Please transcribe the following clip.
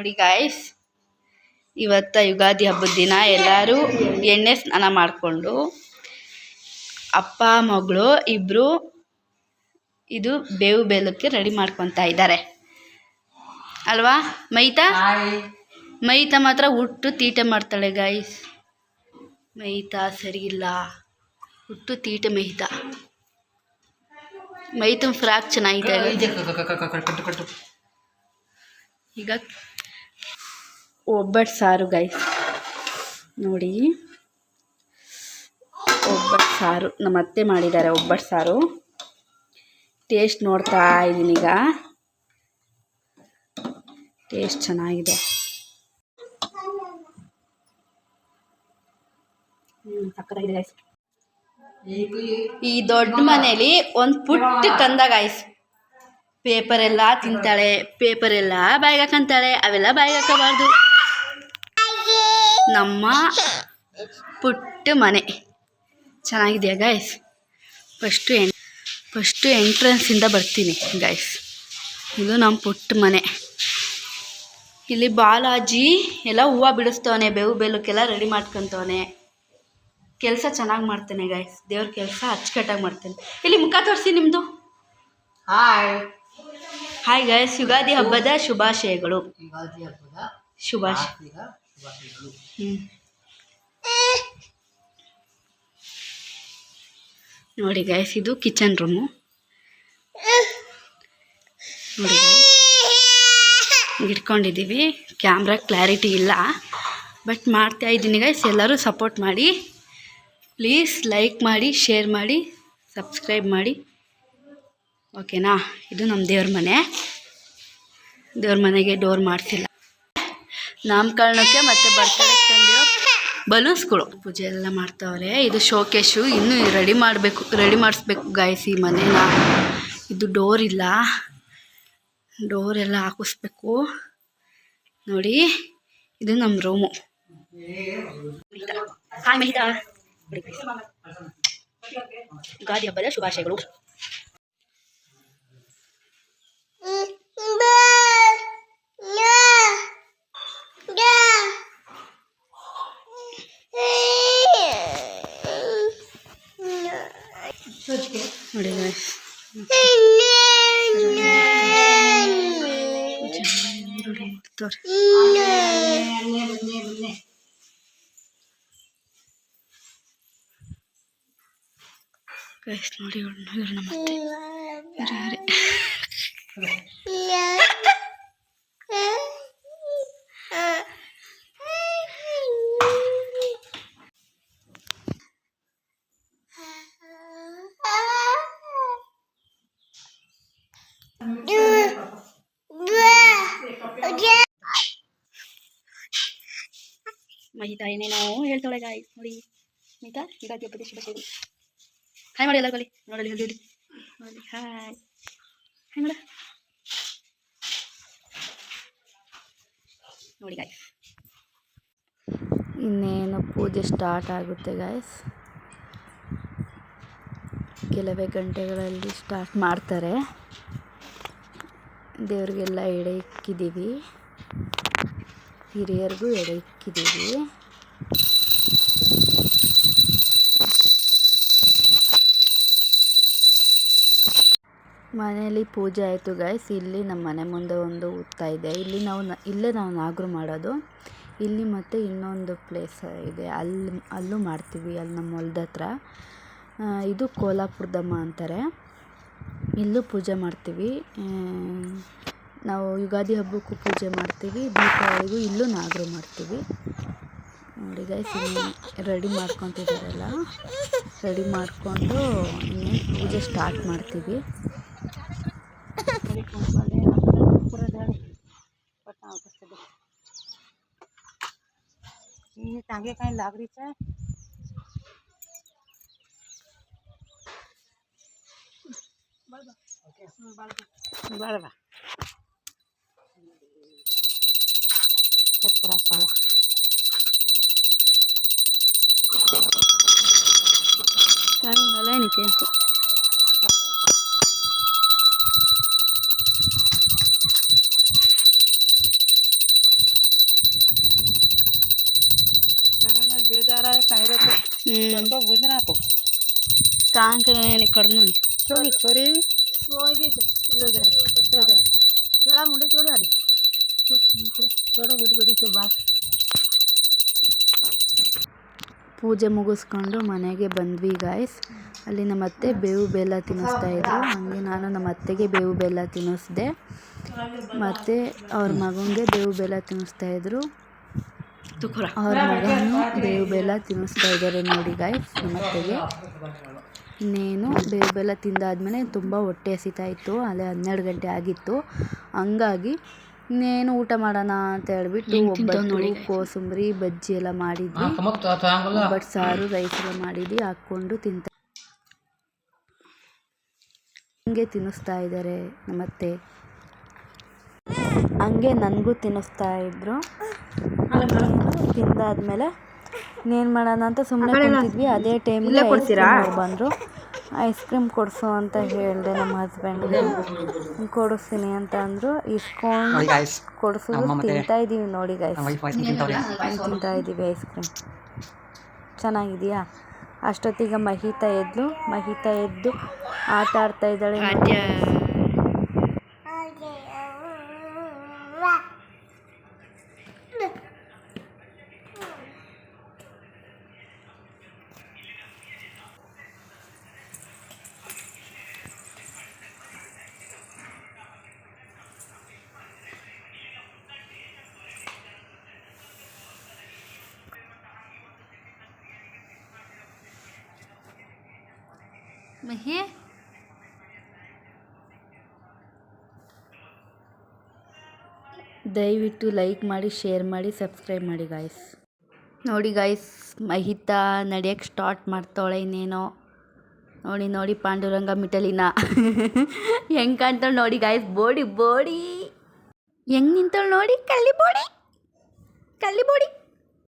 ನೋಡಿ ಗಾಯ್ಸ್ ಇವತ್ತ ಯುಗಾದಿ ಹಬ್ಬದ ದಿನ. ಎಲ್ಲರೂ ಎಣ್ಣೆ ಸ್ನಾನ ಮಾಡಿಕೊಂಡು ಅಪ್ಪ ಮಗಳು ಇಬ್ಬರು ಇದು ಬೇವು ಬೆಲ್ಲಕ್ಕೆ ರೆಡಿ ಮಾಡ್ಕೊತಾ ಇದ್ದಾರೆ. ಅಲ್ವಾ ಮೈತಾ? ಮೈತಾ ಮಾತ್ರ ಹುಟ್ಟು ತೀಟೆ ಮಾಡ್ತಾಳೆ ಗಾಯ್ಸ್ ಮೈತಾ ಸರಿ ಇಲ್ಲ. ಹುಟ್ಟು ತೀಟೆ ಮೈತಾ. ಮೈತ ಫ್ರಾಕ್ ಚೆನ್ನಾಗಿದೆ. ಈಗ ಒಬ್ಬಟ್ಟು ಸಾರು ಗೈಸ್ ನೋಡಿ. ಒಬ್ಬಟ್ಟು ಸಾರು. ನಮ್ಮ ಅತ್ತೆ ಮಾಡಿದ್ದಾರೆ ಒಬ್ಬಟ್ಟು ಸಾರು. ಟೇಸ್ಟ್ ನೋಡ್ತಾ ಇದ್ದೀನಿ ಈಗ. ಟೇಸ್ಟ್ ಚೆನ್ನಾಗಿದೆ. ಈ ದೊಡ್ಡ ಮನೇಲಿ ಒಂದು ಪುಟ್ಟ ತಂದ ಗಾಯ್ಸ್ ಪೇಪರ್ ಎಲ್ಲ ತಿಂತಾಳೆ. ಪೇಪರ್ ಎಲ್ಲ ಬಾಯಿಗೆ ಅವೆಲ್ಲ ಬಾಯಿಗೆ ಹಾಕೋಬಾರ್ದು. ನಮ್ಮ ಪುಟ್ಟ ಮನೆ. ಚೆನ್ನಾಗಿದೆಯಾ ಗಾಯ್ಸ್ ಫಸ್ಟು ಎನ್ ಫಸ್ಟು ಎಂಟ್ರೆನ್ಸಿಂದ ಬರ್ತೀನಿ ಗಾಯ್ಸ್ ಇದು ನಮ್ಮ ಪುಟ್ಟ ಮನೆ. ಇಲ್ಲಿ ಬಾಲಾಜಿ ಎಲ್ಲ ಹೂವು ಬಿಡಿಸ್ತವನೆ ಬೇವು ಬೆಲ್ಲಕ್ಕೆಲ್ಲ ರೆಡಿ ಮಾಡ್ಕೊತವನೆ. ಕೆಲಸ ಚೆನ್ನಾಗಿ ಮಾಡ್ತಾನೆ ಗಾಯ್ಸ್ ದೇವ್ರ ಕೆಲಸ ಅಚ್ಚುಕಟ್ಟಾಗಿ ಮಾಡ್ತಾನೆ. ಇಲ್ಲಿ ಮುಖ ತೋರಿಸಿ ನಿಮ್ಮದು ಹಾಯ್ ಹಾಯ್ ಗಾಯ್ಸ್ ಯುಗಾದಿ ಹಬ್ಬದ ಶುಭಾಶಯಗಳು. ಯುಗಾದಿ ಹಬ್ಬದ ಶುಭಾಶಯ. ನೋಡಿ ಗೈಸ್ ಇದು ಕಿಚನ್ ರೂಮು ನೋಡಿ. ಇಟ್ಕೊಂಡಿದ್ದೀವಿ. ಕ್ಯಾಮ್ರಾ ಕ್ಲಾರಿಟಿ ಇಲ್ಲ. ಬಟ್ ಮಾಡ್ತಾ ಇದ್ದೀನಿ ಗೈಸ್ ಎಲ್ಲರೂ ಸಪೋರ್ಟ್ ಮಾಡಿ. ಪ್ಲೀಸ್ ಲೈಕ್ ಮಾಡಿ ಶೇರ್ ಮಾಡಿ ಸಬ್ಸ್ಕ್ರೈಬ್ ಮಾಡಿ. ಓಕೆನಾ ಇದು ನಮ್ಮ ದೇವ್ರ ಮನೆ. ದೇವ್ರ ಮನೆಗೆ ಡೋರ್ ಮಾಡ್ತಿಲ್ಲ ನಾಮಕರಣಕ್ಕೆ ಮತ್ತೆ ಬರ್ತಡೆ ತಂದಿರೋ ಬಲೂನ್ಸ್ಗಳು. ಪೂಜೆ ಎಲ್ಲ ಮಾಡ್ತಾವ್ರೆ. ಇದು ಶೋಕೇಶು ಇನ್ನು ರೆಡಿ ಮಾಡಬೇಕು ರೆಡಿ ಮಾಡಿಸ್ಬೇಕು ಗಾಯ್ಸ್ ಈ ಮನೇನ. ಇದು ಡೋರ್ ಇಲ್ಲ. ಡೋರ್ ಎಲ್ಲ ಹಾಕಿಸ್ಬೇಕು. ನೋಡಿ ಇದು ನಮ್ಮ ರೂಮು ಗಾದಿ ಯುಗಾದಿ ಹಬ್ಬದ ಶುಭಾಶಯಗಳು. ನೋಡಿ guys. ಈರುಳ್ಳಿ ತೋರಿ ಗೈಸ್ ನೋಡಿ ಇವ್ರು ಇವ್ರು ನಮ್ಮ ಮಹಿತಾ ಏನೇನೋ ಹೇಳ್ತಾಳೆ ಗಾಯ್ ನೋಡಿ. ಮಹಿತಾ ಯುಗಾದಿ ಹಬ್ಬದ ಶುಭಾಶಯಗಳು ಹಾಯ್ ಮಾಡಿ ಎಲ್ಲ ಅಲ್ಲಿ ನೋಡಲಿ ಹೇಳಿ ನೋಡಿ. ಹಾಯ್ ಹಾಯ್ ನೋಡಿ ಗಾಯ್ಸ್ ಇನ್ನೇನು ಪೂಜೆ ಸ್ಟಾರ್ಟ್ ಆಗುತ್ತೆ ಗಾಯ್ಸ್ ಕೆಲವೇ ಗಂಟೆಗಳಲ್ಲಿ ಸ್ಟಾರ್ಟ್ ಮಾಡ್ತಾರೆ. ದೇವ್ರಿಗೆಲ್ಲ ಎಡೆ ಇಕ್ಕಿದ್ದೀವಿ. ಹಿರಿಯರಿಗೂ ಎಡೆ ಇಕ್ಕಿದ್ದೀವಿ. ಮನೆಯಲ್ಲಿ ಪೂಜೆ ಆಯಿತು ಗಾಯ್ಸ್ ಇಲ್ಲಿ ನಮ್ಮ ಮನೆ ಮುಂದೆ ಒಂದು ಉತ್ತ ಇದೆ. ಇಲ್ಲಿ ನಾವು ಇಲ್ಲೇ ನಾವು ನಾಗರು ಮಾಡೋದು. ಇಲ್ಲಿ ಮತ್ತು ಇನ್ನೊಂದು ಪ್ಲೇಸ್ ಇದೆ. ಅಲ್ಲಿ ಅಲ್ಲೂ ಮಾಡ್ತೀವಿ. ಅಲ್ಲಿ ನಮ್ಮ ಹೊಲ್ದ ಹತ್ರ. ಇದು ಕೋಲಾಪುರದಮ್ಮ ಅಂತಾರೆ. ಇಲ್ಲೂ ಪೂಜೆ ಮಾಡ್ತೀವಿ ಆ, ನಾವು ಯುಗಾದಿ ಹಬ್ಬಕ್ಕೂ ಪೂಜೆ ಮಾಡ್ತೀವಿ ದೀಪಾವಳಿಗೂ ಇಲ್ಲೂ ನಾಗರು ಮಾಡ್ತೀವಿ ನೋಡಿ ಗೈಸ್ ಇನ್ನೇನು ರೆಡಿ ಮಾಡ್ಕೊತಿದ್ದಾರಲ್ಲ ರೆಡಿ ಮಾಡಿಕೊಂಡು ಇನ್ನೇನು ಪೂಜೆ ಸ್ಟಾರ್ಟ್ ಮಾಡ್ತೀವಿ टांगे काही लागरीच बार बार बेजारा है कहीं रहते हैं तो बुझना को कहाँ करने निकलने ಬಿಟ್ಟು ಬಿಡಿ ಬಾ. ಪೂಜೆ ಮುಗಿಸ್ಕೊಂಡು ಮನೆಗೆ ಬಂದ್ವಿ ಗಾಯ್ಸ್ ಅಲ್ಲಿ ನಮ್ಮ ಅತ್ತೆ ಬೇವು ಬೆಲ್ಲ ತಿನ್ನಿಸ್ತಾ ಇದ್ರು. ಹಾಗೆ ನಾನು ನಮ್ಮ ಅತ್ತೆಗೆ ಬೇವು ಬೆಲ್ಲ ತಿನ್ನಿಸ್ದೆ. ಮತ್ತು ಅವ್ರ ಮಗನಿಗೆ ಬೇವು ಬೆಲ್ಲ ತಿನ್ನಿಸ್ತಾ ಇದ್ರು. ಅವ್ರ ಮಗನೂ ಬೇವು ಬೆಲ್ಲ ತಿನ್ನಿಸ್ತಾ ಇದ್ದಾರೆ ನೋಡಿ ಗಾಯ್ಸ್ ನಮ್ಮ ಅತ್ತೆಗೆ. ಇನ್ನೇನು ಬೇವು ಬೆಲ್ಲ ತಿಂದಾದಮೇಲೆ ತುಂಬ ಹೊಟ್ಟೆ ಹಸಿತಾ ಇತ್ತು ಅಲ್ಲೇ ಹನ್ನೆರಡು ಗಂಟೆ ಆಗಿತ್ತು. ಹಂಗಾಗಿ ಇನ್ನೇನು ಊಟ ಮಾಡೋಣ ಅಂತ ಹೇಳ್ಬಿಟ್ಟು ಒಬ್ಬಟ್ಟು ಕೋಸಂಬರಿ ಬಜ್ಜಿ ಎಲ್ಲ ಮಾಡಿದ್ವಿ. ಒಬ್ಬಟ್ಟು ಸಾರು ರೈಸ್ ಎಲ್ಲ ಮಾಡಿದ್ವಿ ಹಾಕ್ಕೊಂಡು ತಿಂತ ಹಂಗೆ ತಿನ್ನಿಸ್ತಾ ಇದ್ದಾರೆ ನಮ್ಮತ್ತೆ. ಹಂಗೆ ನನಗೂ ತಿನ್ನಿಸ್ತಾ ಇದ್ರು. ತಿಂದಾದ್ಮೇಲೆ ಇನ್ನೇನು ಮಾಡೋಣ ಅಂತ ಸುಮ್ಮನೆ ಕುಂತಿದ್ವಿ. ಅದೇ ಟೈಮ್ ಬಂದರು. ಐಸ್ ಕ್ರೀಮ್ ಕೊಡಿಸು ಅಂತ ಹೇಳಿದೆ ನಮ್ಮ ಹಸ್ಬೆಂಡ್ಗೆ. ಕೊಡಿಸ್ತೀನಿ ಅಂತ ಅಂದರು. ಇಸ್ಕೊಂಡು ಕೊಡಿಸು ತಿಂತಾ ಇದ್ದೀವಿ ನೋಡಿ ಗೈಸ್ ತಿಂತಾ ಇದ್ದೀವಿ ಐಸ್ ಕ್ರೀಮ್. ಚೆನ್ನಾಗಿದೆಯಾ? ಅಷ್ಟೊತ್ತಿಗೆ ಮಹಿತಾ ಎದ್ದು ಮಹಿತಾ ಎದ್ದು ಆಟ ಆಡ್ತಾ ಇದ್ದಾಳೆ. ಮಹಿ? ದಯವಿಟ್ಟು ಲೈಕ್ ಮಾಡಿ, ಶೇರ್ ಮಾಡಿ, ಸಬ್ಸ್ಕ್ರೈಬ್ ಮಾಡಿ ಗಾಯ್ಸ್ ನೋಡಿ ಗಾಯ್ಸ್ ಮಹಿತಾ ನಡೆಯಕ್ಕೆ ಸ್ಟಾರ್ಟ್ ಮಾಡ್ತಾಳೆ ಇನ್ನೇನೋ. ನೋಡಿ ನೋಡಿ ಪಾಂಡುರಂಗ ಮಿಟಲಿನ. ಹೆಂಗೆ ಕಾಣ್ತಾಳೆ ನೋಡಿ ಗಾಯ್ಸ್ ಬೋಡಿ ಬೋಡಿ. ಹೆಂಗೆ ನಿಂತಾಳೆ ನೋಡಿ, ಕಳ್ಳಿ ಬೋಡಿ. ಕಳ್ಳಿ ಬೋಡಿ.